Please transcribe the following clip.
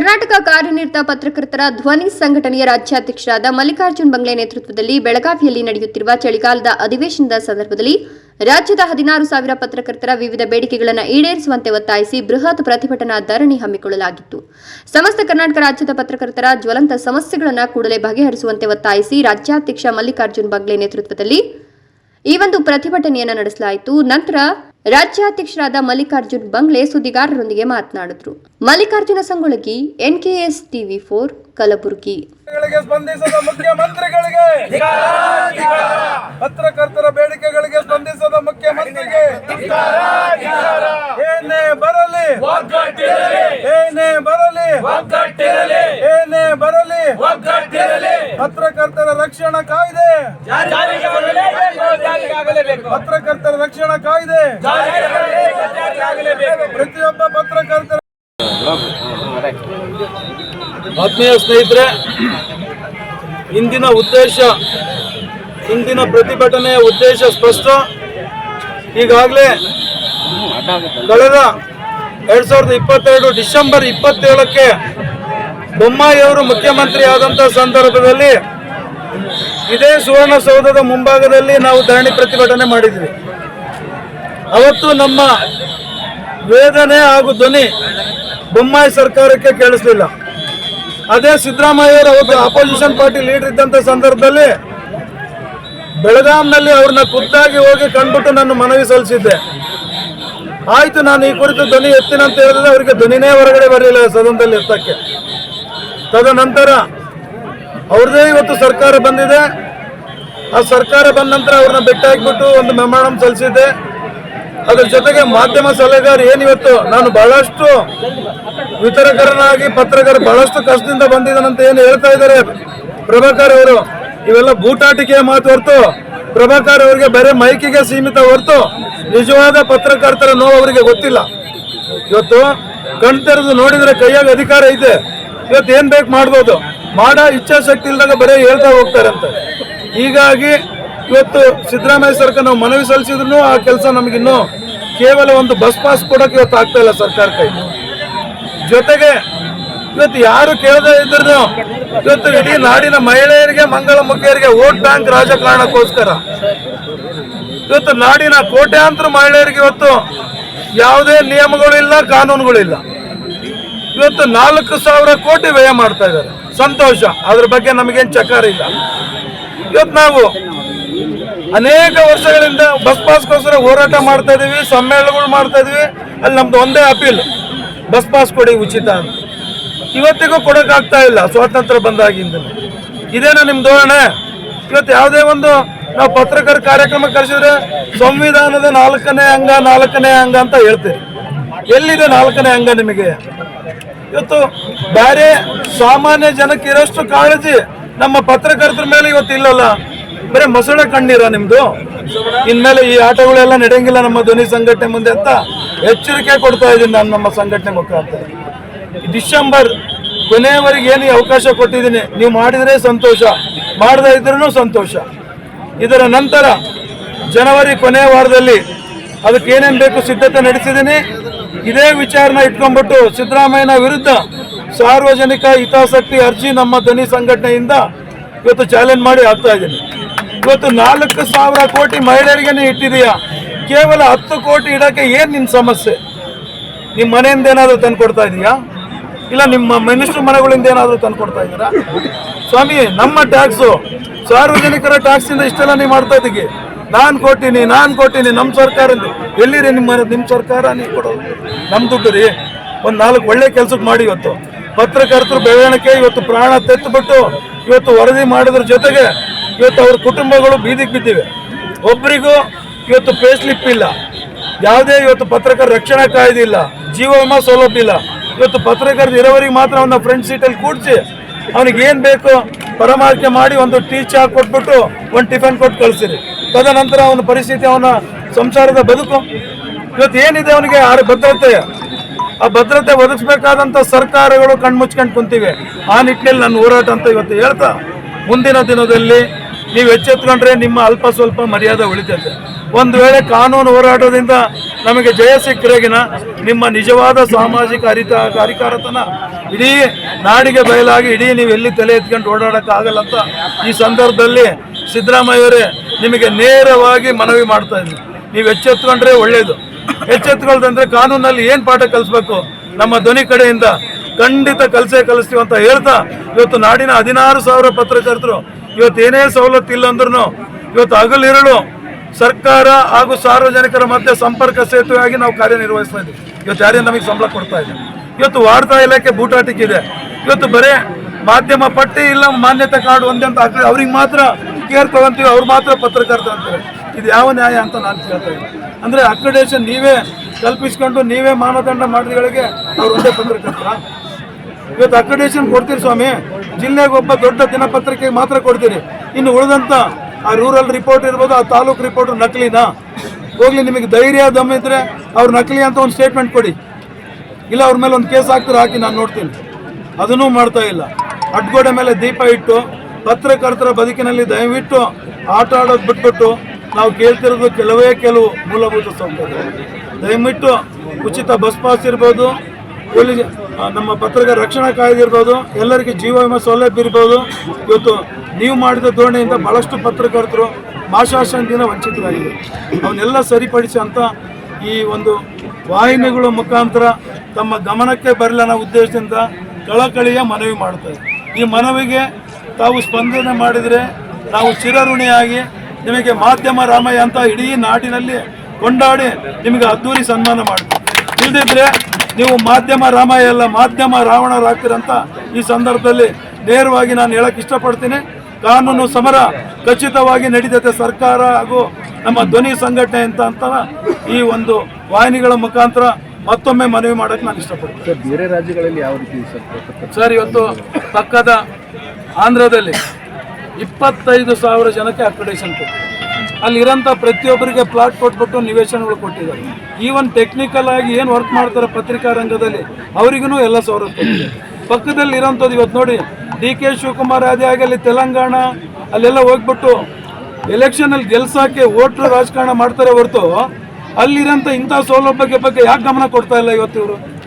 ಕರ್ನಾಟಕ ಕಾರ್ಯನಿರತ ಪತ್ರಕರ್ತರ ಧ್ವನಿ ಸಂಘಟನೆಯ ರಾಜ್ಯಾಧ್ಯಕ್ಷರಾದ ಮಲ್ಲಿಕಾರ್ಜುನ್ ಬಂಗ್ಲೆ ನೇತೃತ್ವದಲ್ಲಿ ಬೆಳಗಾವಿಯಲ್ಲಿ ನಡೆಯುತ್ತಿರುವ ಚಳಿಗಾಲದ ಅಧಿವೇಶನದ ಸಂದರ್ಭದಲ್ಲಿ ರಾಜ್ಯದ ಹದಿನಾರು ಸಾವಿರ ಪತ್ರಕರ್ತರ ವಿವಿಧ ಬೇಡಿಕೆಗಳನ್ನು ಈಡೇರಿಸುವಂತೆ ಒತ್ತಾಯಿಸಿ ಬೃಹತ್ ಪ್ರತಿಭಟನಾ ಧರಣಿ ಹಮ್ಮಿಕೊಳ್ಳಲಾಗಿತ್ತು. ಸಮಸ್ತ ಕರ್ನಾಟಕ ರಾಜ್ಯದ ಪತ್ರಕರ್ತರ ಜ್ವಲಂತ ಸಮಸ್ಯೆಗಳನ್ನು ಕೂಡಲೇ ಬಗೆಹರಿಸುವಂತೆ ಒತ್ತಾಯಿಸಿ ರಾಜ್ಯಾಧ್ಯಕ್ಷ ಮಲ್ಲಿಕಾರ್ಜುನ್ ಬಂಗ್ಲೆ ನೇತೃತ್ವದಲ್ಲಿ ಈ ಒಂದು ಪ್ರತಿಭಟನೆಯನ್ನು ನಡೆಸಲಾಯಿತು. ನಂತರ ರಾಜ್ಯಾಧ್ಯಕ್ಷರಾದ ಮಲ್ಲಿಕಾರ್ಜುನ್ ಬಂಗ್ಲೆ ಸುದ್ದಿಗಾರರೊಂದಿಗೆ ಮಾತನಾಡಿದ್ರು. Mallikarjuna Sangolagi NKS TV four Kalaburagi. ಗಳಿಗೆ ಸ್ಪಂದಿಸದ ಮುಖ್ಯಮಂತ್ರಿಗಳಿಗೆ ಪತ್ರಕರ್ತರ ಬೇಡಿಕೆಗಳಿಗೆ ಸ್ಪಂದಿಸದ ಮುಖ್ಯಮಂತ್ರಿಗೆ ಏನೇ ಬರಲಿ ಏನೇ ಬರಲಿ ಏನೇ ಬರಲಿ ಪತ್ರಕರ್ತರ ರಕ್ಷಣಾ ಕಾಯ್ದೆ ಪತ್ರಕರ್ತರ ರಕ್ಷಣಾ ಕಾಯ್ದೆ. ಪ್ರತಿಯೊಬ್ಬ ಪತ್ರಕರ್ತರ ಆತ್ಮೀಯ ಸ್ನೇಹಿತರೆ, ಇಂದಿನ ಉದ್ದೇಶ, ಇಂದಿನ ಪ್ರತಿಭಟನೆಯ ಉದ್ದೇಶ ಸ್ಪಷ್ಟ. ಈಗಾಗಲೇ ಕಳೆದ ಎರಡ್ ಸಾವಿರದ ಇಪ್ಪತ್ತೆರಡು ಡಿಸೆಂಬರ್ ಇಪ್ಪತ್ತೇಳಕ್ಕೆ ಬೊಮ್ಮಾಯಿಯವರು ಮುಖ್ಯಮಂತ್ರಿ ಆದಂಥ ಸಂದರ್ಭದಲ್ಲಿ ಇದೇ ಸುವರ್ಣಸೌಧದ ಮುಂಭಾಗದಲ್ಲಿ ನಾವು ಧರಣಿ ಪ್ರತಿಭಟನೆ ಮಾಡಿದ್ವಿ. ಅವತ್ತು ನಮ್ಮ ವೇದನೆ ಹಾಗೂ ಧ್ವನಿ ಬೊಮ್ಮಾಯಿ ಸರ್ಕಾರಕ್ಕೆ ಕೇಳಿಸ್ಲಿಲ್ಲ. ಅದೇ ಸಿದ್ದರಾಮಯ್ಯವರು ಅವತ್ತು ಅಪೋಸಿಷನ್ ಪಾರ್ಟಿ ಲೀಡರ್ ಇದ್ದಂತ ಸಂದರ್ಭದಲ್ಲಿ ಬೆಳಗಾಂನಲ್ಲಿ ಅವ್ರನ್ನ ಖುದ್ದಾಗಿ ಹೋಗಿ ಕಂಡ್ಬಿಟ್ಟು ನಾನು ಮನವಿ ಸಲ್ಲಿಸಿದ್ದೆ. ಆಯ್ತು, ನಾನು ಈ ಕುರಿತು ಧ್ವನಿ ಎತ್ತಿನ ಅಂತ ಹೇಳಿದ್ರೆ ಅವರಿಗೆ ಧ್ವನಿನೇ ಹೊರಗಡೆ ಬರಲಿಲ್ಲ ಸದನದಲ್ಲಿ ಎತ್ತಕ್ಕೆ. ತದನಂತರ ಅವ್ರದೇ ಇವತ್ತು ಸರ್ಕಾರ ಬಂದಿದೆ. ಆ ಸರ್ಕಾರ ಬಂದ ನಂತರ ಅವ್ರನ್ನ ಬೆಟ್ಟ ಹಾಕ್ಬಿಟ್ಟು ಒಂದು ಮೆಮೊರಂ ಸಲ್ಲಿಸಿದ್ದೆ. ಅದ್ರ ಜೊತೆಗೆ ಮಾಧ್ಯಮ ಸಲಹೆಗಾರ ಏನಿವತ್ತು, ನಾನು ಬಹಳಷ್ಟು ವಿತರಕರನಾಗಿ ಪತ್ರಕರ ಬಹಳಷ್ಟು ಕಷ್ಟದಿಂದ ಬಂದಿದ್ದಾನಂತ ಏನು ಹೇಳ್ತಾ ಇದ್ದಾರೆ ಪ್ರಭಾಕರ್ ಅವರು. ಇವೆಲ್ಲ ಬೂಟಾಟಿಕೆಯ ಮಾತು ಹೊರತು, ಪ್ರಭಾಕರ್ ಅವರಿಗೆ ಬರೀ ಮೈಕಿಗೆ ಸೀಮಿತ ಹೊರತು, ನಿಜವಾದ ಪತ್ರಕರ್ತರ ನೋವು ಅವರಿಗೆ ಗೊತ್ತಿಲ್ಲ. ಇವತ್ತು ಕಣ್ತರದು ತೆರೆದು ನೋಡಿದ್ರೆ ಕೈಯಾಗ ಅಧಿಕಾರ ಇದೆ ಇವತ್ತು ಏನ್ ಬೇಕು ಮಾಡ್ಬೋದು. ಮಾಡೋ, ಇಚ್ಛಾಶಕ್ತಿ ಇಲ್ದಾಗ ಬರೀ ಹೇಳ್ತಾ ಹೋಗ್ತಾರಂತೆ. ಹೀಗಾಗಿ ಇವತ್ತು ಸಿದ್ದರಾಮಯ್ಯ ಸರ್ಕಾರ ನಾವು ಮನವಿ ಸಲ್ಲಿಸಿದ್ರು ಆ ಕೆಲಸ ನಮಗಿನ್ನೂ ಕೇವಲ ಒಂದು ಬಸ್ ಪಾಸ್ ಕೊಡೋಕೆ ಇವತ್ತು ಆಗ್ತಾ ಇಲ್ಲ ಸರ್ಕಾರ ಕೈ. ಜೊತೆಗೆ ಇವತ್ತು ಯಾರು ಕೇಳದೇ ಇದ್ರು ಇವತ್ತು ಇಡೀ ನಾಡಿನ ಮಹಿಳೆಯರಿಗೆ ಮಂಗಳ ಮುಖಿಯರಿಗೆ ವೋಟ್ ಬ್ಯಾಂಕ್ ರಾಜಕಾರಣಕ್ಕೋಸ್ಕರ. ಇವತ್ತು ನಾಡಿನ ಕೋಟ್ಯಾಂತರ ಮಹಿಳೆಯರಿಗೆ ಇವತ್ತು ಯಾವುದೇ ನಿಯಮಗಳಿಲ್ಲ ಕಾನೂನುಗಳಿಲ್ಲ ಇವತ್ತು ನಾಲ್ಕು ಸಾವಿರ ಕೋಟಿ ವ್ಯಯ ಮಾಡ್ತಾ ಇದ್ದಾರೆ. ಸಂತೋಷ. ಅದ್ರ ಬಗ್ಗೆ ನಮಗೇನು ಚಕಾರ ಇಲ್ಲ. ಇವತ್ತು ನಾವು ಅನೇಕ ವರ್ಷಗಳಿಂದ ಬಸ್ ಪಾಸ್ಗೋಸ್ಕರ ಹೋರಾಟ ಮಾಡ್ತಾ ಇದೀವಿ, ಸಮ್ಮೇಳನಗಳು ಮಾಡ್ತಾ ಇದೀವಿ. ಅಲ್ಲಿ ನಮ್ದು ಒಂದೇ ಅಪೀಲ್, ಬಸ್ ಪಾಸ್ ಕೊಡಿ ಉಚಿತ ಅಂತ. ಇವತ್ತಿಗೂ ಕೊಡೋಕ್ಕಾಗ್ತಾ ಇಲ್ಲ, ಸ್ವಾತಂತ್ರ್ಯ ಬಂದಾಗಿಂದ ಇದೇನಾ ನಿಮ್ಮ ಧೋರಣೆ? ಇವತ್ತು ಯಾವುದೇ ಒಂದು ನಾವು ಪತ್ರಕಾರ ಕಾರ್ಯಕ್ರಮ ಕರೆಸಿದ್ರೆ ಸಂವಿಧಾನದ ನಾಲ್ಕನೇ ಅಂಗ ನಾಲ್ಕನೇ ಅಂಗ ಅಂತ ಹೇಳ್ತೀರಿ. ಎಲ್ಲಿದೆ ನಾಲ್ಕನೇ ಅಂಗ ನಿಮಗೆ? ಇವತ್ತು ಬೇರೆ ಸಾಮಾನ್ಯ ಜನಕ್ಕೆ ಇರೋಷ್ಟು ಕಾಳಜಿ ನಮ್ಮ ಪತ್ರಕರ್ತರ ಮೇಲೆ ಇವತ್ತು ಇಲ್ಲಲ್ಲ. ಬರೀ ಮೊಸಳೆ ಕಣ್ಣೀರ ನಿಮ್ದು? ಇನ್ಮೇಲೆ ಈ ಆಟಗಳೆಲ್ಲ ನಡೆಯಂಗಿಲ್ಲ ನಮ್ಮ ಧ್ವನಿ ಸಂಘಟನೆ ಮುಂದೆ ಅಂತ ಎಚ್ಚರಿಕೆ ಕೊಡ್ತಾ ಇದ್ದೀನಿ ನಾನು ನಮ್ಮ ಸಂಘಟನೆ ಮುಖಾಂತರ. ಡಿಸೆಂಬರ್ ಕೊನೆಯವರೆಗೆ ಏನು ಅವಕಾಶ ಕೊಟ್ಟಿದ್ದೀನಿ, ನೀವು ಮಾಡಿದ್ರೆ ಸಂತೋಷ, ಮಾಡದೇ ಇದ್ರೂ ಸಂತೋಷ. ಇದರ ನಂತರ ಜನವರಿ ಕೊನೆಯ ವಾರದಲ್ಲಿ ಅದಕ್ಕೆ ಏನೇನು ಬೇಕು ಸಿದ್ಧತೆ ನಡೆಸಿದ್ದೀನಿ. ಇದೇ ವಿಚಾರನ ಇಟ್ಕೊಂಡ್ಬಿಟ್ಟು ಸಿದ್ದರಾಮಯ್ಯನ ವಿರುದ್ಧ ಸಾರ್ವಜನಿಕ ಹಿತಾಸಕ್ತಿ ಅರ್ಜಿ ನಮ್ಮ ಧ್ವನಿ ಸಂಘಟನೆಯಿಂದ ಇವತ್ತು ಚಾಲೆಂಜ್ ಮಾಡಿ ಆಗ್ತಾ ಇದ್ದೀನಿ. ಇವತ್ತು ನಾಲ್ಕು ಸಾವಿರ ಕೋಟಿ ಮಹಿಳೆಯರಿಗೆ ನೀವು ಇಟ್ಟಿದೀಯಾ. ಕೇವಲ ಹತ್ತು ಕೋಟಿ ಇಡಕ್ಕೆ ಏನು ನಿಮ್ಮ ಸಮಸ್ಯೆ? ನಿಮ್ಮ ಮನೆಯಿಂದ ಏನಾದರೂ ತಂದು ಕೊಡ್ತಾ ಇದೀಯಾ? ಇಲ್ಲ, ನಿಮ್ಮ ಮಿನಿಸ್ಟ್ರ್ ಮನೆಗಳಿಂದ ಏನಾದರೂ ತಂದು ಕೊಡ್ತಾ ಇದ್ದೀರಾ ಸ್ವಾಮಿ, ನಮ್ಮ ಟ್ಯಾಕ್ಸು, ಸಾರ್ವಜನಿಕರ ಟ್ಯಾಕ್ಸಿಂದ ಇಷ್ಟೆಲ್ಲ ನೀವು ಮಾಡ್ತಾ ಇದ್ದೀವಿ ನಾನು ಕೊಟ್ಟಿನಿ ನಾನು ಕೊಟ್ಟಿನಿ ನಮ್ಮ ಸರ್ಕಾರದ್ದು. ಎಲ್ಲಿರಿ ನಿಮ್ಮ ನಿಮ್ಮ ಸರ್ಕಾರ ನೀವು ಕೊಡೋದು? ನಮ್ಮ ದುಡ್ಡು ರೀ. ಒಂದು ನಾಲ್ಕು ಒಳ್ಳೆ ಕೆಲ್ಸಕ್ಕೆ ಮಾಡಿ ಇವತ್ತು. ಪತ್ರಕರ್ತರು ಬೆಳವಣಿಗೆ ಇವತ್ತು ಪ್ರಾಣ ತೆತ್ತುಬಿಟ್ಟು ಇವತ್ತು ವರದಿ ಮಾಡಿದ್ರ ಜೊತೆಗೆ ಇವತ್ತು ಅವ್ರ ಕುಟುಂಬಗಳು ಬೀದಿಗೆ ಬಿದ್ದಿವೆ. ಒಬ್ಬರಿಗೂ ಇವತ್ತು ಪೇ ಸ್ಲಿಪ್ ಇಲ್ಲ. ಯಾವುದೇ ಇವತ್ತು ಪತ್ರಕರ್ತರ ರಕ್ಷಣಾ ಕಾಯ್ದೆ ಇಲ್ಲ. ಜೀವ ವಿಮಾ ಸೌಲಭ್ಯ ಇಲ್ಲ. ಇವತ್ತು ಪತ್ರಕರ್ತ ಇರೋವರಿಗೆ ಮಾತ್ರ ಅವನ ಫ್ರಂಟ್ ಸೀಟಲ್ಲಿ ಕೂಡಿಸಿ ಅವನಿಗೆ ಏನು ಬೇಕು ಪರಮಾರ್ಕೆ ಮಾಡಿ ಒಂದು ಟೀ ಚಾ ಕೊಟ್ಬಿಟ್ಟು ಒಂದು ಟಿಫನ್ ಕೊಟ್ಟು ಕಳಿಸಿರಿ. ತದನಂತರ ಅವನ ಪರಿಸ್ಥಿತಿ ಅವನ ಸಂಸಾರದ ಬದುಕು. ಇವತ್ತು ಏನಿದೆ ಅವನಿಗೆ ಆ ಭದ್ರತೆ? ಆ ಭದ್ರತೆ ಒದಗಿಸ್ಬೇಕಾದಂಥ ಸರ್ಕಾರಗಳು ಕಣ್ಮುಚ್ಕೊಂಡು ಕುಂತಿವೆ. ಆ ನಿಟ್ಟಿನಲ್ಲಿ ನನ್ನ ಹೋರಾಟ ಅಂತ ಇವತ್ತು ಹೇಳ್ತಾ, ಮುಂದಿನ ದಿನದಲ್ಲಿ ನೀವು ಎಚ್ಚೆತ್ಕೊಂಡ್ರೆ ನಿಮ್ಮ ಅಲ್ಪ ಸ್ವಲ್ಪ ಮರ್ಯಾದೆ ಉಳಿತೈತೆ. ಒಂದು ವೇಳೆ ಕಾನೂನು ಹೋರಾಟದಿಂದ ನಮಗೆ ಜಯ ಸಿಕ್ಕರೆಗಿನ ನಿಮ್ಮ ನಿಜವಾದ ಸಾಮಾಜಿಕ ಅರಿತ ಅಧಿಕಾರತನ ಇಡೀ ನಾಡಿಗೆ ಬಯಲಾಗಿ ಇಡೀ ನೀವು ಎಲ್ಲಿ ತಲೆ ಎತ್ಕೊಂಡು ಓಡಾಡೋಕ್ಕಾಗಲ್ಲ ಅಂತ ಈ ಸಂದರ್ಭದಲ್ಲಿ ಸಿದ್ದರಾಮಯ್ಯವರೇ ನಿಮಗೆ ನೇರವಾಗಿ ಮನವಿ ಮಾಡ್ತಾ ಇದ್ದೀನಿ ನೀವು ಎಚ್ಚೆತ್ಕೊಂಡ್ರೆ ಒಳ್ಳೆಯದು ಎಚ್ಚೆತ್ಕೊಳ್ದಂದ್ರೆ ಕಾನೂನಲ್ಲಿ ಏನು ಪಾಠ ಕಲಿಸ್ಬೇಕು? ನಮ್ಮ ಧ್ವನಿ ಕಡೆಯಿಂದ ಖಂಡಿತ ಕಲಸೇ ಕಲಿಸ್ತೀವಿ ಅಂತ ಹೇಳ್ತಾ ಇವತ್ತು ನಾಡಿನ ಹದಿನಾರು ಸಾವಿರ ಪತ್ರಕರ್ತರು ಇವತ್ತು ಏನೇ ಸವಲತ್ತು ಇಲ್ಲ ಅಂದ್ರೂ ಇವತ್ತು ಹಗಲಿರುಳು ಸರ್ಕಾರ ಹಾಗೂ ಸಾರ್ವಜನಿಕರ ಮಧ್ಯೆ ಸಂಪರ್ಕ ಸೇತುವೆಯಾಗಿ ನಾವು ಕಾರ್ಯನಿರ್ವಹಿಸ್ತಾ ಇದ್ದೀವಿ. ಇವತ್ತು ಯಾರೇ ನಮಗೆ ಸಂಬಳ ಕೊಡ್ತಾ ಇದೆ ಇವತ್ತು ವಾರ್ತಾ ಇಲಾಖೆ ಬೂಟಾಟಿಕ್ಕಿದೆ ಇವತ್ತು ಬರೇ ಮಾಧ್ಯಮ ಪಟ್ಟಿ ಇಲ್ಲ, ಮಾನ್ಯತೆ ಕಾರ್ಡ್ ಒಂದೇ ಅಂತ ಹಾಕಿ ಅವ್ರಿಗೆ ಮಾತ್ರ ಕೇರ್ ತಗೊಂತೀವಿ, ಅವ್ರು ಮಾತ್ರ ಪತ್ರಕರ್ತ ಅಂತಾರೆ. ಇದು ಯಾವ ನ್ಯಾಯ ಅಂತ ನಾನು ಕೇಳ್ತಾ ಇದ್ದೀನಿ. ಅಂದರೆ ಅಕ್ರಿಡೇಷನ್ ನೀವೇ ಕಲ್ಪಿಸ್ಕೊಂಡು ನೀವೇ ಮಾನದಂಡ ಮಾಡಿದಗಳಿಗೆ ಅವ್ರು ಒಂದೇ ಪತ್ರಕರ್ತರ ಇವತ್ತು ಅಕ್ರಿಡೇಷನ್ ಕೊಡ್ತೀರಿ ಸ್ವಾಮಿ? ಜಿಲ್ಲೆಗೆ ಒಬ್ಬ ದೊಡ್ಡ ದಿನಪತ್ರಿಕೆಗೆ ಮಾತ್ರ ಕೊಡ್ತೀರಿ ಇನ್ನು ಉಳಿದಂತ ಆ ರೂರಲ್ ರಿಪೋರ್ಟ್ ಇರ್ಬೋದು, ಆ ತಾಲೂಕು ರಿಪೋರ್ಟ್ ನಕಲಿನಾ. ಹೋಗ್ಲಿ, ನಿಮಗೆ ಧೈರ್ಯ ದಮ್ ಇದ್ರೆ ಅವ್ರು ನಕಲಿ ಅಂತ ಒಂದು ಸ್ಟೇಟ್ಮೆಂಟ್ ಕೊಡಿ. ಇಲ್ಲ, ಅವ್ರ ಮೇಲೆ ಒಂದು ಕೇಸ್ ಹಾಕ್ತಾರೆ, ಹಾಕಿ ನಾನು ನೋಡ್ತೀನಿ. ಅದನ್ನೂ ಮಾಡ್ತಾ ಇಲ್ಲ. ಅಡ್ಗೋಡೆ ಮೇಲೆ ದೀಪ ಇಟ್ಟು, ಪತ್ರಕರ್ತರ ಬದುಕಿನಲ್ಲಿ ದಯವಿಟ್ಟು ಆಟ ಆಡೋದು ಬಿಟ್ಬಿಟ್ಟು ನಾವು ಕೇಳ್ತಿರೋದು ಕೆಲವೇ, ಕೆಲವು ಮೂಲಭೂತ ಸೌಕರ್ಯ. ದಯವಿಟ್ಟು ಉಚಿತ ಬಸ್ ಪಾಸ್ ಇರ್ಬೋದು ಆ, ನಮ್ಮ ಪತ್ರಿಕೆ ರಕ್ಷಣಾ ಕಾಯ್ದೆ ಇರ್ಬೋದು ಎಲ್ಲರಿಗೆ ಜೀವ ವಿಮೆ ಸೌಲಭ್ಯ ಇರ್ಬೋದು. ಇವತ್ತು ನೀವು ಮಾಡಿದ ಧೋರಣೆಯಿಂದ ಬಹಳಷ್ಟು ಪತ್ರಕರ್ತರು ಭಾಷಾಶಾಂತಿಯಿಂದ ವಂಚಿತರಾಗಿದೆ ಅವನ್ನೆಲ್ಲ ಸರಿಪಡಿಸಿ ಅಂತ ಈ ಒಂದು ವಾಹಿನಿಗಳ ಮುಖಾಂತರ ತಮ್ಮ ಗಮನಕ್ಕೆ ಬರಲಿ ಅನ್ನೋ ಉದ್ದೇಶದಿಂದ ಕಳಕಳಿಯ ಮನವಿ ಮಾಡ್ತಾರೆ ಈ ಮನವಿಗೆ ತಾವು ಸ್ಪಂದನೆ ಮಾಡಿದರೆ ನಾವು ಚಿರಋಣಿಯಾಗಿ ನಿಮಗೆ ಮಾಧ್ಯಮ ರಾಮಯ್ಯ ಅಂತ ಇಡೀ ನಾಡಿನಲ್ಲಿ ಕೊಂಡಾಡಿ ನಿಮಗೆ ಅದ್ದೂರಿ ಸನ್ಮಾನ ಮಾಡ್ತೀವಿ. ಇಲ್ದಿದ್ರೆ ನೀವು ಮಾಧ್ಯಮ ರಾಮಯ್ಯ ಅಲ್ಲ ಮಾಧ್ಯಮ ರಾವಣರಾಗ್ತೀರಂತ ಈ ಸಂದರ್ಭದಲ್ಲಿ ನೇರವಾಗಿ ನಾನು ಹೇಳಕ್ ಇಷ್ಟಪಡ್ತೀನಿ. ಕಾನೂನು ಸಮರ ಖಚಿತವಾಗಿ ನಡೀತೈತೆ ಸರ್ಕಾರ ಹಾಗೂ ನಮ್ಮ ಧ್ವನಿ ಸಂಘಟನೆ ಅಂತ ಅಂತ ಈ ಒಂದು ವಾಹಿನಿಗಳ ಮುಖಾಂತರ ಮತ್ತೊಮ್ಮೆ ಮನವಿ ಮಾಡಕ್ಕೆ ನಾನು ಇಷ್ಟಪಡ್ತೀನಿ. ಬೇರೆ ರಾಜ್ಯಗಳಲ್ಲಿ ಯಾವ ರೀತಿ ಸರ್ ಸರ್ ಇವತ್ತು ಪಕ್ಕದ ಆಂಧ್ರದಲ್ಲಿ ಇಪ್ಪತ್ತೈದು ಸಾವಿರ ಜನಕ್ಕೆ ಅಕ್ರಿಡೇಷನ್ ಕೊಟ್ಟು ಅಲ್ಲಿರೋಂಥ ಪ್ರತಿಯೊಬ್ಬರಿಗೆ ಪ್ಲಾಟ್ ಕೊಟ್ಬಿಟ್ಟು ನಿವೇಶನಗಳು ಕೊಟ್ಟಿದ್ದಾರೆ. ಈವನ್ ಟೆಕ್ನಿಕಲ್ ಆಗಿ ಏನು ವರ್ಕ್ ಮಾಡ್ತಾರೆ ಪತ್ರಿಕಾ ರಂಗದಲ್ಲಿ ಅವರಿಗೂ ಎಲ್ಲ ಸವಲತ್ತು ಪಕ್ಕದಲ್ಲಿ ಇರೋಂಥದ್ದು ಇವತ್ತು ನೋಡಿ ಡಿ ಕೆ ಶಿವಕುಮಾರ್ ಅದೇ ಆಗಿ ಅಲ್ಲಿ ತೆಲಂಗಾಣ, ಅಲ್ಲೆಲ್ಲ ಹೋಗ್ಬಿಟ್ಟು ಎಲೆಕ್ಷನಲ್ಲಿ ಗೆಲ್ಸೋಕ್ಕೆ ಓಟ್ರ ರಾಜಕಾರಣ ಮಾಡ್ತಾರೆ ಹೊರತು, ಅಲ್ಲಿರೋಂಥ ಇಂಥ ಸೌಲಭ್ಯಕ್ಕೆ ಬಗ್ಗೆ ಯಾಕೆ ಗಮನ ಕೊಡ್ತಾ ಇಲ್ಲ ಇವತ್ತು ಇವರು?